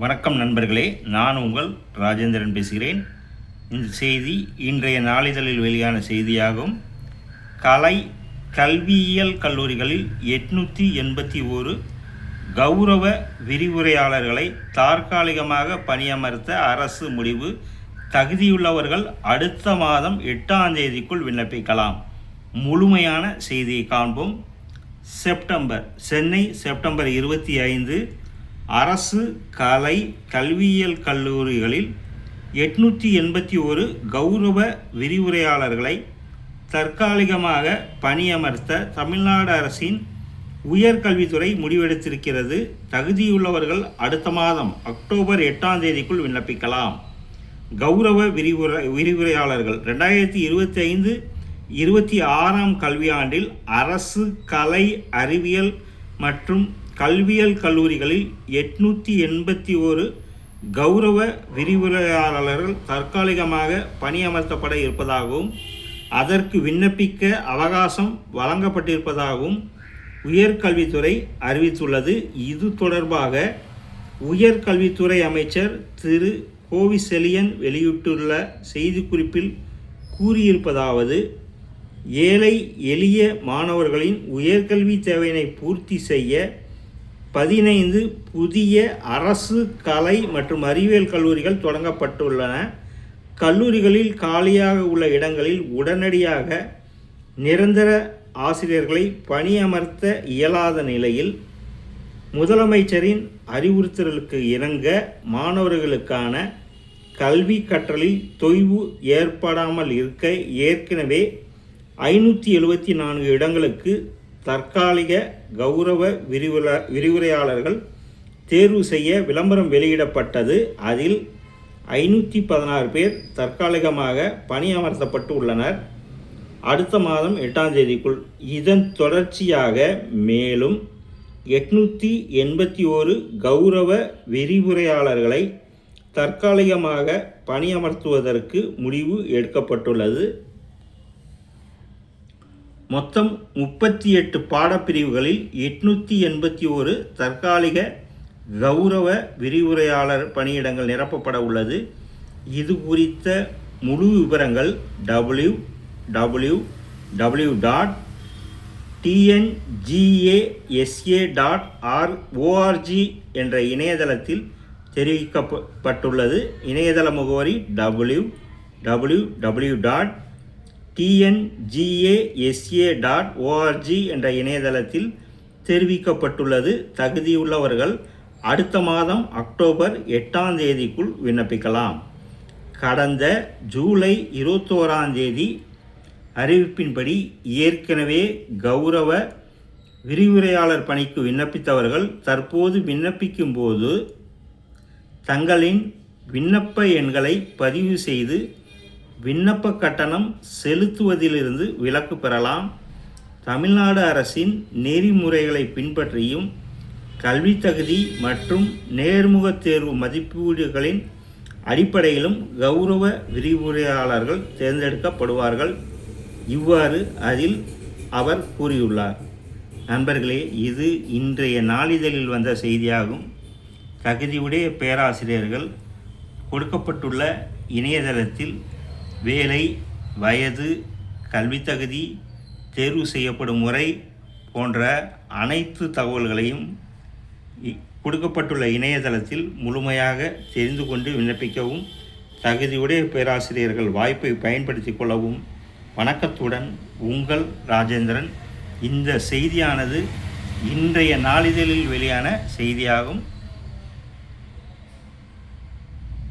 வணக்கம் நண்பர்களே நான் உங்கள் ராஜேந்திரன் பேசுகிறேன். இந்த செய்தி இன்றைய நாளிதழில் வெளியான செய்தியாகும். கலை கல்வியியல் கல்லூரிகளில் எட்நூற்றி எண்பத்தி ஒரு கௌரவ விரிவுரையாளர்களை தற்காலிகமாக பணியமர்த்த அரசு முடிவு தகுதியுள்ளவர்கள் அடுத்த மாதம் எட்டாம் தேதிக்குள் விண்ணப்பிக்கலாம். முழுமையான செய்தியை காண்போம். செப்டம்பர் சென்னை செப்டம்பர் இருபத்தி ஐந்து அரசு கலை கல்வியியல் கல்லூரிகளில் எட்நூற்றி எண்பத்தி ஒரு கௌரவ விரிவுரையாளர்களை தற்காலிகமாக பணியமர்த்த தமிழ்நாடு அரசின் உயர்கல்வித்துறை முடிவெடுத்திருக்கிறது. தகுதியுள்ளவர்கள் அடுத்த மாதம் அக்டோபர் எட்டாம் தேதிக்குள் விண்ணப்பிக்கலாம். கௌரவ விரிவுரை விரிவுரையாளர்கள் ரெண்டாயிரத்தி இருபத்தி ஐந்து இருபத்தி ஆறாம் கல்வியாண்டில் அரசு கலை அறிவியல் மற்றும் கல்வியல் கல்லூரிகளில் எட்நூற்றி எண்பத்தி ஒரு கௌரவ விரிவுரையாளர்கள் தற்காலிகமாக பணியமர்த்தப்பட இருப்பதாகவும் அதற்கு விண்ணப்பிக்க அவகாசம் வழங்கப்பட்டிருப்பதாகவும் உயர்கல்வித்துறை அறிவித்துள்ளது. இது தொடர்பாக உயர்கல்வித்துறை அமைச்சர் திரு. கோவிசெலியன் வெளியிட்டுள்ள செய்திக்குறிப்பில் கூறியிருப்பதாவது ஏழை எளிய மாணவர்களின் உயர்கல்வி தேவையினை பூர்த்தி செய்ய பதினைந்து புதிய அரசு கலை மற்றும் அறிவியல் கல்லூரிகள் தொடங்கப்பட்டுள்ளன. கல்லூரிகளில் காலியாக உள்ள இடங்களில் உடனடியாக நிரந்தர ஆசிரியர்களை பணியமர்த்த இயலாத நிலையில் முதலமைச்சரின் அறிவுறுத்தலுக்கு இணங்க மாணவர்களுக்கான கல்வி கற்றலில் தொய்வு ஏற்படாமல் இருக்க ஏற்கனவே ஐநூற்றி எழுபத்தி நான்கு இடங்களுக்கு தற்காலிக கௌரவ விரிவுல விரிவுரையாளர்கள் தேர்வு செய்ய விளம்பரம் வெளியிடப்பட்டது. அதில் ஐநூற்றி பதினாறு பேர் தற்காலிகமாக பணியமர்த்தப்பட்டு உள்ளனர். அடுத்த மாதம் எட்டாம் தேதிக்குள். இதன் தொடர்ச்சியாக மேலும் எட்நூற்றி எண்பத்தி ஓரு கௌரவ விரிவுரையாளர்களை தற்காலிகமாக பணியமர்த்துவதற்கு முடிவு எடுக்கப்பட்டுள்ளது. மொத்தம் முப்பத்தி எட்டு பாடப்பிரிவுகளில் எட்நூற்றி எண்பத்தி ஒரு தற்காலிக கௌரவ விரிவுரையாளர் பணியிடங்கள் நிரப்பப்பட உள்ளது. இது குறித்த முழு விவரங்கள் W W W dot TNGASA dot R ORG என்ற இணையதளத்தில் தெரிவிக்கப்பட்டுள்ளது. இணையதள முகவரி W W W dot TNGASA dot ORG என்ற இணையதளத்தில் தெரிவிக்கப்பட்டுள்ளது. தகுதியுள்ளவர்கள் அடுத்த மாதம் அக்டோபர் எட்டாம் தேதிக்குள் விண்ணப்பிக்கலாம். கடந்த ஜூலை இருபத்தோராம் தேதி அறிவிப்பின்படி ஏற்கனவே கௌரவ விரிவுரையாளர் பணிக்கு விண்ணப்பித்தவர்கள் தற்போது விண்ணப்பிக்கும்போது தங்களின் விண்ணப்ப எண்களை பதிவு செய்து விண்ணப்ப கட்டணம் செலுத்துவதிலிருந்து விலக்கு பெறலாம். தமிழ்நாடு அரசின் நெறிமுறைகளை பின்பற்றியும் கல்வி தகுதி மற்றும் நேர்முக தேர்வு மதிப்பீடுகளின் அடிப்படையிலும் கௌரவ விரிவுரையாளர்கள் தேர்ந்தெடுக்கப்படுவார்கள். இவ்வாறு அதில் அவர் கூறியுள்ளார். நண்பர்களே இது இன்றைய நாளிதழில் வந்த செய்தியாகும். தகுதியுடைய பேராசிரியர்கள் கொடுக்கப்பட்டுள்ள இணையதளத்தில் வேலை வயது கல்வித்தகுதி தேர்வு செய்யப்படும் முறை போன்ற அனைத்து தகவல்களையும் கொடுக்கப்பட்டுள்ள இணையதளத்தில் முழுமையாக தெரிந்து கொண்டு விண்ணப்பிக்கவும் தகுதியுடைய பேராசிரியர்கள் வாய்ப்பை பயன்படுத்தி கொள்ளவும் வணக்கத்துடன் உங்கள் ராஜேந்திரன். இந்த செய்தியானது இன்றைய நாளிதழில் வெளியான செய்தியாகும்.